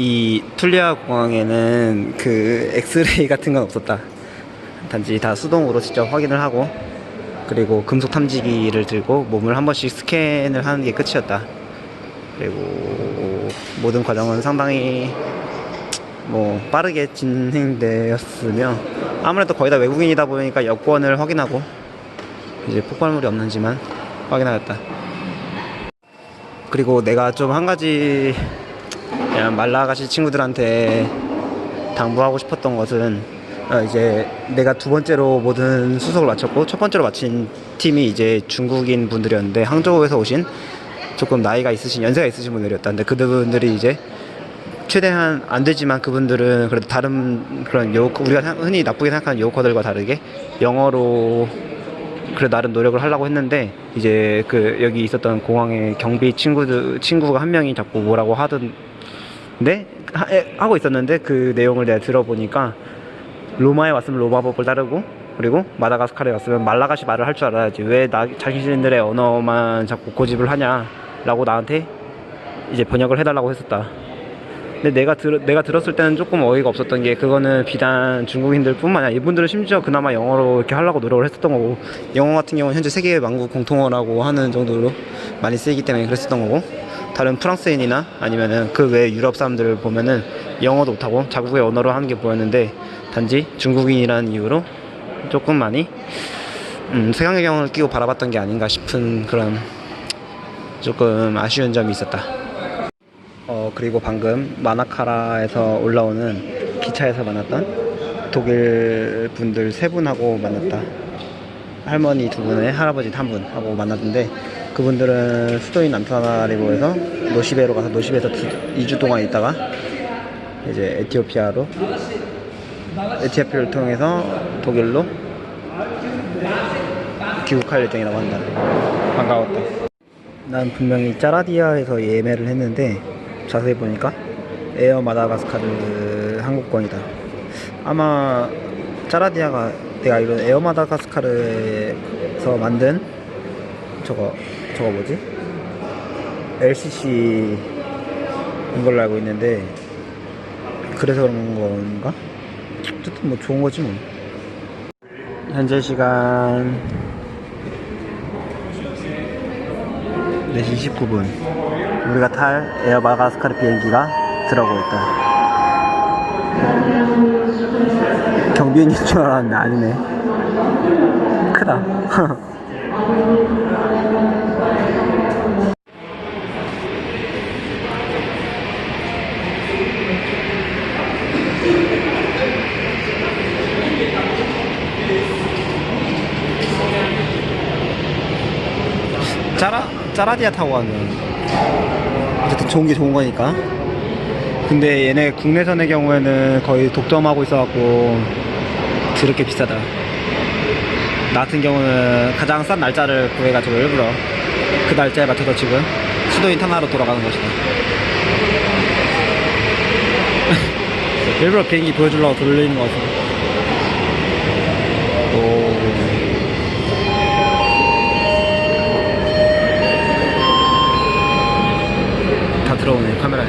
이 툴리아 공항에는 그 엑스레이 같은 건 없었다. 단지 다 수동으로 직접 확인을 하고 그리고 금속 탐지기를 들고 몸을 한 번씩 스캔을 하는 게 끝이었다. 그리고 모든 과정은 상당히 뭐 빠르게 진행되었으며 아무래도 거의 다 외국인이다 보니까 여권을 확인하고 이제 폭발물이 없는지만 확인하였다. 그리고 내가 좀 한 가지 그냥 말라가시 친구들한테 당부하고 싶었던 것은 어, 이제 내가 두 번째로 모든 수속을 마쳤고 첫 번째로 마친 팀이 이제 중국인 분들이었는데 항저우에서 오신 조금 나이가 있으신 연세가 있으신 분들이었다. 근데 그분들이 이제 최대한 안 되지만 그분들은 그래도 다른 그런 요 우리가 흔히 나쁘게 생각하는 요커들과 다르게 영어로 그래 나름 노력을 하려고 했는데 이제 그 여기 있었던 공항에 경비 친구들 친구가 한 명이 자꾸 뭐라고 하던 데 하, 에, 하고 있었는데 그 내용을 내가 들어보니까 로마에 왔으면 로마법을 따르고 그리고 마다가스카르에 왔으면 말라가시 말을 할 줄 알아야지. 왜 나 자신들의 언어만 자꾸 고집을 하냐라고 나한테 이제 번역을 해달라고 했었다. 근데 내가 들 내가 들었을 때는 조금 어이가 없었던 게 그거는 비단 중국인들뿐만 아니라 이분들은 심지어 그나마 영어로 이렇게 하려고 노력을 했었던 거고. 영어 같은 경우는 현재 세계 만국 공통어라고 하는 정도로 많이 쓰이기 때문에 그랬었던 거고 다른 프랑스인이나 아니면은 그 외 유럽 사람들을 보면은 영어도 못하고 자국의 언어로 하는 게 보였는데 단지 중국인이라는 이유로 조금 많이 음, 색안경을 끼고 바라봤던 게 아닌가 싶은 그런 조금 아쉬운 점이 있었다. 어 그리고 방금 마나카라에서 올라오는 기차에서 만났던 독일 분들 세 분하고 만났다. 할머니 두 분에 할아버지 한 분하고 만났는데 그분들은 수도인 안타나리보에서 노시베로 가서 노시베에서 2주 동안 있다가 이제 에티오피아로 에티오피아를 통해서 독일로 귀국할 예정이라고 한다. 반가웠다. 난 분명히 짜라디아에서 예매를 했는데 자세히 보니까 에어 마다가스카르 항공권이다. 아마 짜라디아가 내가 알기로 에어 마다가스카르에서 만든 저거 저거 뭐지? LCC인 걸로 알고 있는데 그래서 그런 건가? 어쨌든 뭐 좋은 거지 뭐. 현재 시간 4시 29분 우리가 탈 에어 마다가스카르 비행기가 들어오고 있다 경비원인 줄 알았는데 아니네 크다 짜라 짜라디아 타고 가는 어쨌든 좋은 게 좋은 거니까. 근데 얘네 국내선의 경우에는 거의 독점하고 있어갖고 드럽게 비싸다. 나 같은 경우는 가장 싼 날짜를 구해가지고 일부러 그 날짜에 맞춰서 지금 수도인 타나로 돌아가는 것이다. 일부러 비행기 보여주려고 돌리는 것오 들어오네 카메라에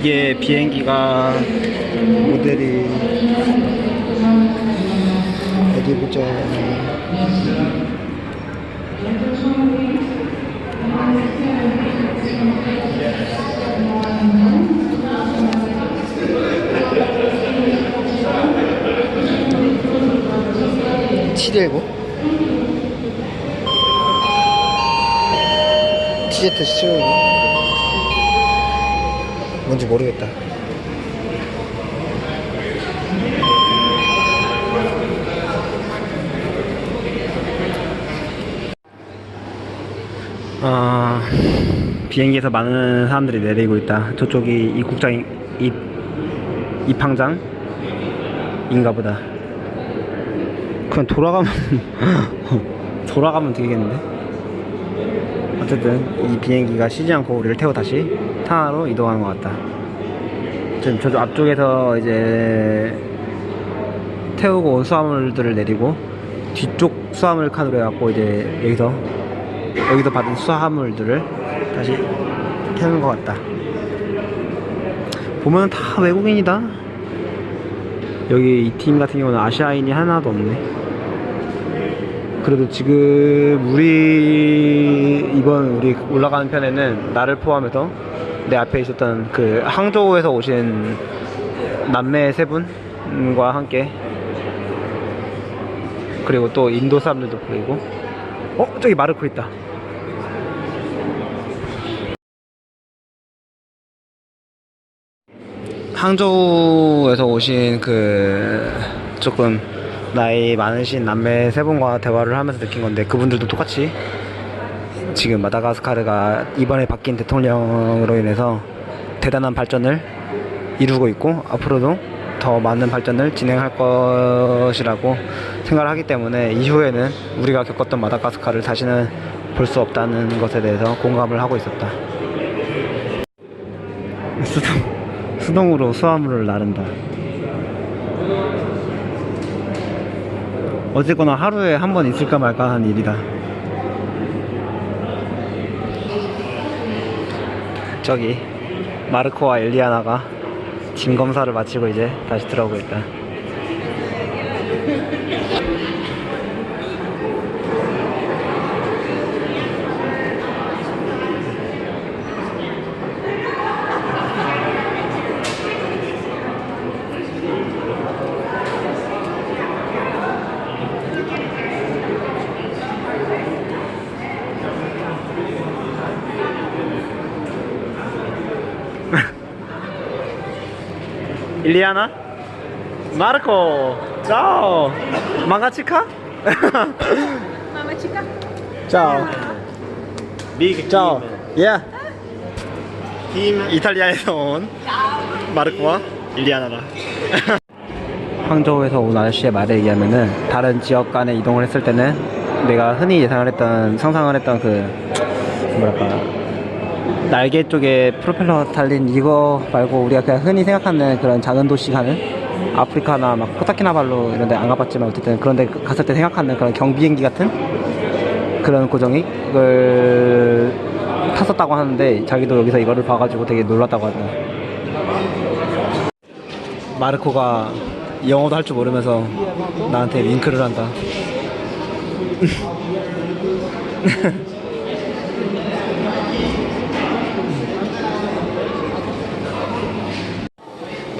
이게 비행기가 모델이 어디 보자 치대고 TZ 7 뭔지 모르겠다. 아 비행기에서 많은 사람들이 내리고 있다. 저쪽이 입국장 입 입항장인가 보다. 그냥 돌아가면 돌아가면 되겠는데 어쨌든 이 비행기가 쉬지 않고 우리를 태워 다시 타나로 이동하는 것 같다 지금 저쪽 앞쪽에서 이제 태우고 온 수화물들을 내리고 뒤쪽 수화물 칸으로 해갖고 이제 여기서 여기서 받은 수화물들을 다시 태우는 것 같다. 보면 다 외국인이다. 여기 이 팀 같은 경우는 아시아인이 하나도 없네. 그래도 지금 우리 이번 우리 올라가는 편에는 나를 포함해서 내 앞에 있었던 그 항저우에서 오신 남매 세 분과 함께 그리고 또 인도 사람들도 보이고 어 저기 마르코 있다. 항저우에서 오신 그 조금 나이 많으신 남매 세 분과 대화를 하면서 느낀 건데 그분들도 똑같이 지금 마다가스카르가 이번에 바뀐 대통령으로 인해서 대단한 발전을 이루고 있고 앞으로도 더 많은 발전을 진행할 것이라고 생각을 하기 때문에 이후에는 우리가 겪었던 마다가스카를 다시는 볼 수 없다는 것에 대해서 공감을 하고 있었다. 수동, 수동으로 수화물을 나른다. 어쨌거나 하루에 한 번 있을까 말까 한 일이다. 저기 마르코와 엘리아나가 짐 검사를 마치고 이제 다시 들어오고 Marco! Ciao! Mangachica? Mama chica. Ciao! Big Ciao! Yeah! 팀 이탈리아에서 온 마르코와 일리아나다. 항저우에서 온 아저씨의 말에 의하면은 다른 지역 간에 이동을 했을 때는 내가 흔히 예상을 했던 상상을 했던 그 뭐랄까 날개 쪽에 프로펠러 달린 이거 말고 우리가 그냥 흔히 생각하는 그런 작은 도시 가는 아프리카나 막 코타키나발루 이런 데 안 가봤지만 어쨌든 그런 데 갔을 때 생각하는 그런 경비행기 같은 그런 고정이 이걸 탔었다고 하는데 자기도 여기서 이거를 봐가지고 되게 놀랐다고 하더라. 마르코가 영어도 할 줄 모르면서 나한테 윙크를 한다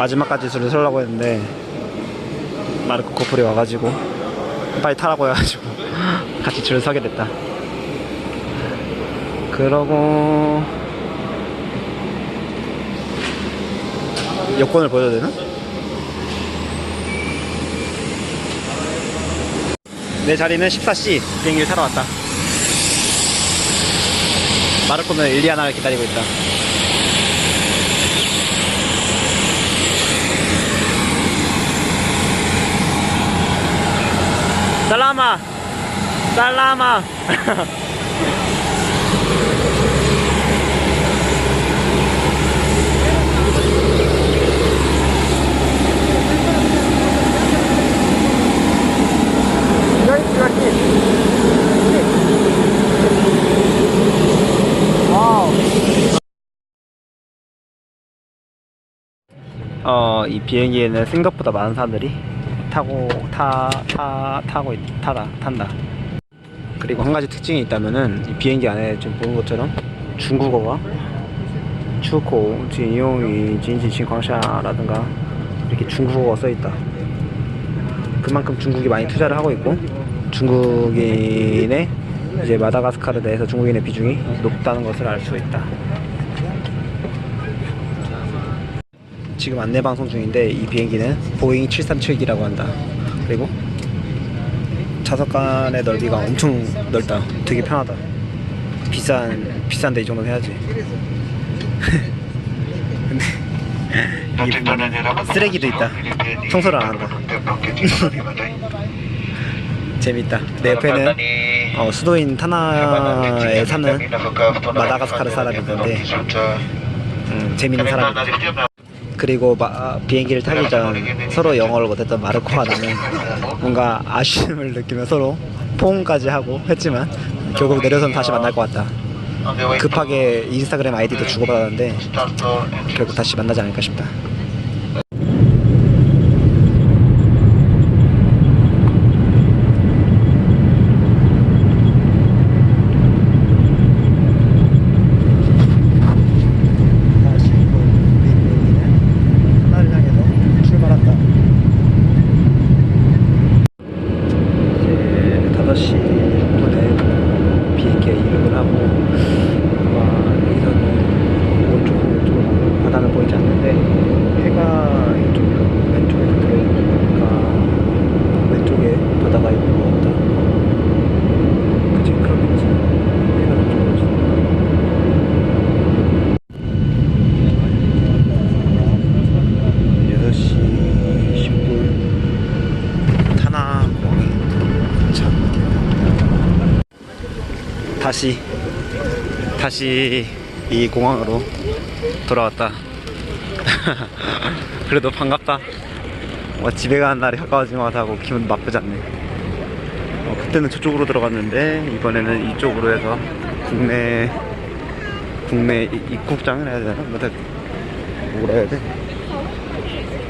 마지막까지 줄을 서려고 했는데 마르코 커플이 와가지고 빨리 타라고 해가지고 같이 줄을 서게 됐다. 그러고 여권을 보여줘야 되나? 내 자리는 14C 비행기를 타러 왔다. 마르코는 일리아나를 기다리고 있다 살라마 살라마 어, 이 비행기에는 생각보다 많은 사람들이 타고 타, 타 타고 있, 타다 탄다. 그리고 한 가지 특징이 있다면은 이 비행기 안에 지금 보는 것처럼 중국어가 추코 진용이 진지칭광샤라든가 이렇게 중국어가 써 있다. 그만큼 중국이 많이 투자를 하고 있고 중국인의 이제 마다가스카르 내에서 중국인의 비중이 높다는 것을 알 수 있다. 지금 안내 방송 중인데 이 비행기는 보잉 737기라고 한다. 그리고 좌석간의 넓이가 엄청 넓다. 되게 편하다. 비싼 비싼데 이 정도는 해야지. 근데 쓰레기도 있다. 청소를 안 한다. 재밌다. 내 옆에는 어, 수도인 타나에 사는 마다가스카르 사람이 있는데 음, 재밌는 사람이다. 그리고 마- 비행기를 타기 전 서로 영어를 못했던 마르코와 나는 뭔가 아쉬움을 느끼며 서로 포옹까지 하고 했지만 결국 내려서는 다시 만날 것 같다. 급하게 인스타그램 아이디도 주고받았는데 결국 다시 만나지 않을까 싶다. 다시 우리 비행기는 하나를 향해서 출발한다. 이제 5시 5분에 비행기에 이륙을 하고 아마 여기서는 오른쪽으로 왼쪽으로 가면 바다는 보이지 않는데 해가 이쪽으로 왼쪽에서 들어오니까 왼쪽에 바다가 있는 것 같다. 그치 그러겠지. 해가 왼쪽으로 지나. 여섯 시 10분 타나 공항에 도착. 다시 다시 이 공항으로 돌아왔다. 그래도 반갑다. 뭐 집에 가는 날이 같다고 기분 나쁘지 않네. 어, 그때는 저쪽으로 들어갔는데 이번에는 이쪽으로 해서 국내 국내 이- 입국장을 해야 되나? 뭐다 뭐라 해야 돼?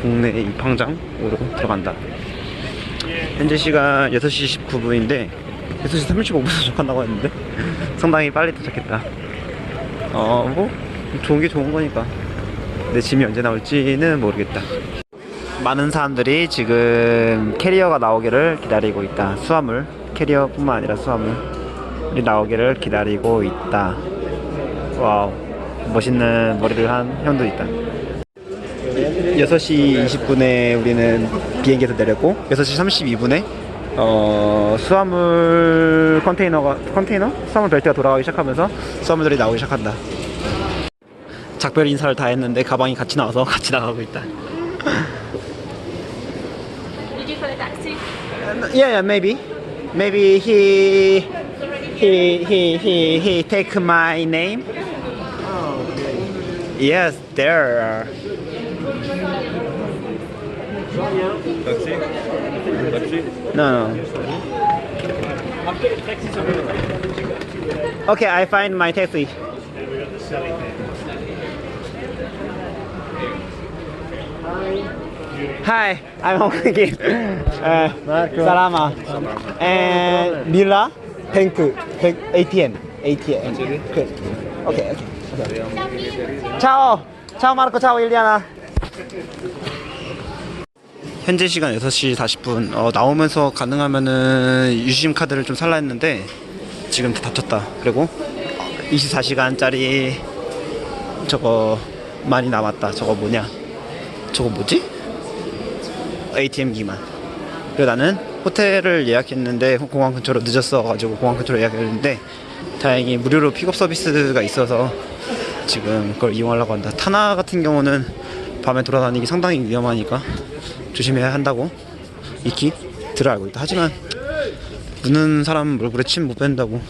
국내 입항장으로 들어간다. 현재 시간 6시 19분인데 6시 35분에 도착한다고 했는데 상당히 빨리 도착했다. 어, 뭐 좋은 게 좋은 거니까. 내 짐이 언제 나올지는 모르겠다. 많은 사람들이 지금 캐리어가 나오기를 기다리고 있다. 수화물 캐리어뿐만 아니라 수화물이 나오기를 기다리고 있다. 와우, 멋있는 머리를 한 형도 있다. 6시 20분에 우리는 비행기에서 내렸고 6시 32분에 어, 수화물 컨테이너가 컨테이너? 수화물 벨트가 돌아가기 시작하면서 수화물들이 나오기 시작한다. 작별 인사를 다 했는데 가방이 같이 나와서 같이 나가고 있다. Did you call a taxi? Yeah, yeah, maybe. Maybe he he he he he take my name. Yes, there. Taxi No, no. Okay, I find my taxi. Hi, I'm Hongki. Uh, Salama. And Mila, Bank, Bank, ATM, ATM. Okay, okay, okay. Ciao, ciao Marco, ciao Iliana. 현재 시간 6시 40분. 어, 나오면서 가능하면은 유심 카드를 좀 살라 했는데 지금 다 닫혔다. 그리고 24시간짜리 저거 많이 남았다. 저거 뭐냐? 저거 뭐지? ATM 기만. 그리고 나는 호텔을 예약했는데 공항 근처로 늦었어 가지고 공항 근처로 예약했는데 다행히 무료로 픽업 서비스가 있어서 지금 그걸 이용하려고 한다. 타나 같은 경우는 밤에 돌아다니기 상당히 위험하니까 조심해야 한다고 익히 들어 알고 있다. 하지만 우는 사람 얼굴에 침 못 뺀다고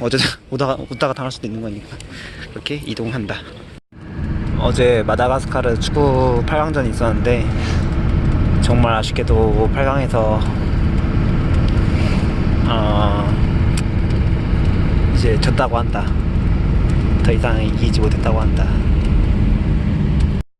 어제 오다가 웃다가 당할 수도 있는 거니까 그렇게 이동한다. 어제 마다가스카르 축구 8강전이 있었는데 정말 아쉽게도 8강에서 어 이제 졌다고 한다. 더 이상 이기지 못했다고 한다.